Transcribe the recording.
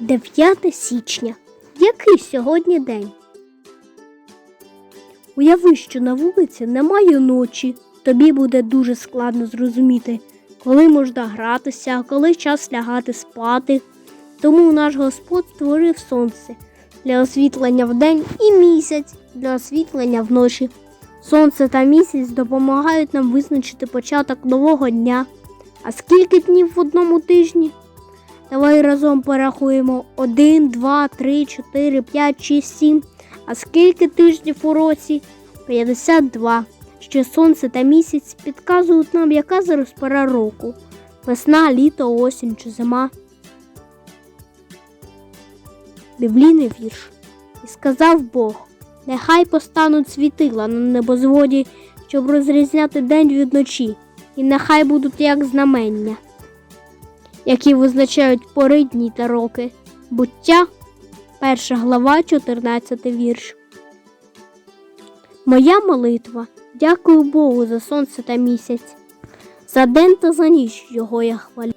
9 січня. Який сьогодні день? Уяви, що на вулиці немає ночі. Тобі буде дуже складно зрозуміти, коли можна гратися, коли час лягати спати. Тому наш Господь створив сонце для освітлення вдень і місяць для освітлення вночі. Сонце та місяць допомагають нам визначити початок нового дня. А скільки днів в одному тижні? Давай разом порахуємо 1, 2, 3, 4, 5, 6, 7. А скільки тижнів у році? 52. Що сонце та місяць підказують нам, яка зараз пора року. Весна, літо, осінь чи зима. Біблійний вірш. І сказав Бог: Нехай постануть світила на небозводі, щоб розрізняти день від ночі, і нехай будуть як знамення які визначають пори, дні та роки. Буття, перша глава, 14 вірш. Моя молитва. Дякую Богу за сонце та місяць. За день та за ніч його я хвалю.